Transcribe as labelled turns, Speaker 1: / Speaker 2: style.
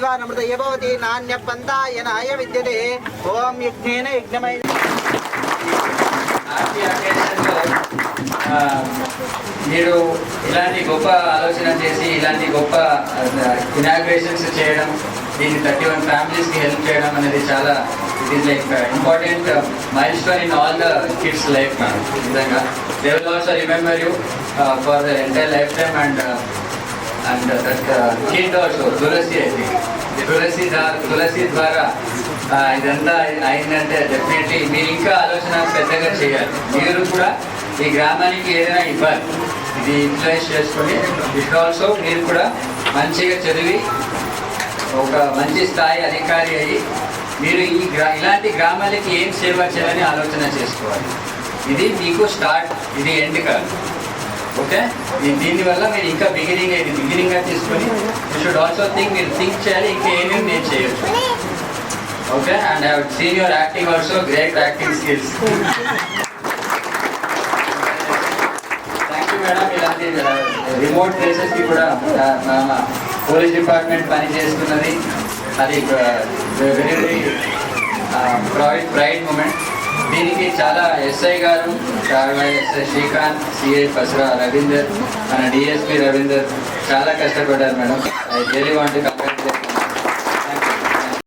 Speaker 1: బృహస్పతి భవతి విద్యతే. ఓం యజ్ఞేన యజ్ఞమై.
Speaker 2: మీరు ఇలాంటి గొప్ప ఆలోచన చేసి ఇలాంటి గొప్ప ఇనాగ్రేషన్స్ చేయడం దీన్ని థర్టీ వన్ ఫ్యామిలీస్కి హెల్ప్ చేయడం అనేది చాలా it is like important milestone in all the kids life ma'am నిజంగా. They will also remember you for the entire life time and and that kid Tulasi అయితే తులసి ద్వారా తులసి ద్వారా ఇదంతా అయిందంటే డెఫినెట్లీ మీరు ఇంకా ఆలోచన పెద్దగా చేయాలి. మీరు కూడా ఈ గ్రామానికి ఏదైనా ఇవ్వాలి. ఇది ఇన్ఫ్లుయెన్స్ చేసుకొని ఇట్ ఆల్సో మీరు కూడా మంచిగా చదివి ఒక మంచి స్థాయి అధికారి అయ్యి మీరు ఈ గ్రా ఇలాంటి గ్రామాలకి ఏం సేవ చేయాలని ఆలోచన చేసుకోవాలి. ఇది మీకు స్టార్ట్ ఇది ఎండ్ కాదు. ఓకే? దీనివల్ల మీరు ఇంకా బిగినింగ్ ఇది బిగినింగ్గా తీసుకొని యూ షుడ్ ఆల్సో థింక్ మీరు థింక్ చేయాలి ఇంకా ఏమేమి నేను చేయొచ్చు. Okay? And I seen your acting also great acting skills thank you madam ఇలాంటి uh, రిమోట్ ప్లేసెస్కి కూడా uh, పోలీస్ డిపార్ట్మెంట్ పని చేస్తున్నది. అది very very pride pride moment దీనికి చాలా ఎస్ఐ గారు ఎస్ఐ శ్రీకాంత్ సిఐ పసరా రవీందర్ మన డిఎస్పి రవీందర్ చాలా కష్టపడ్డారు మేడం. I really want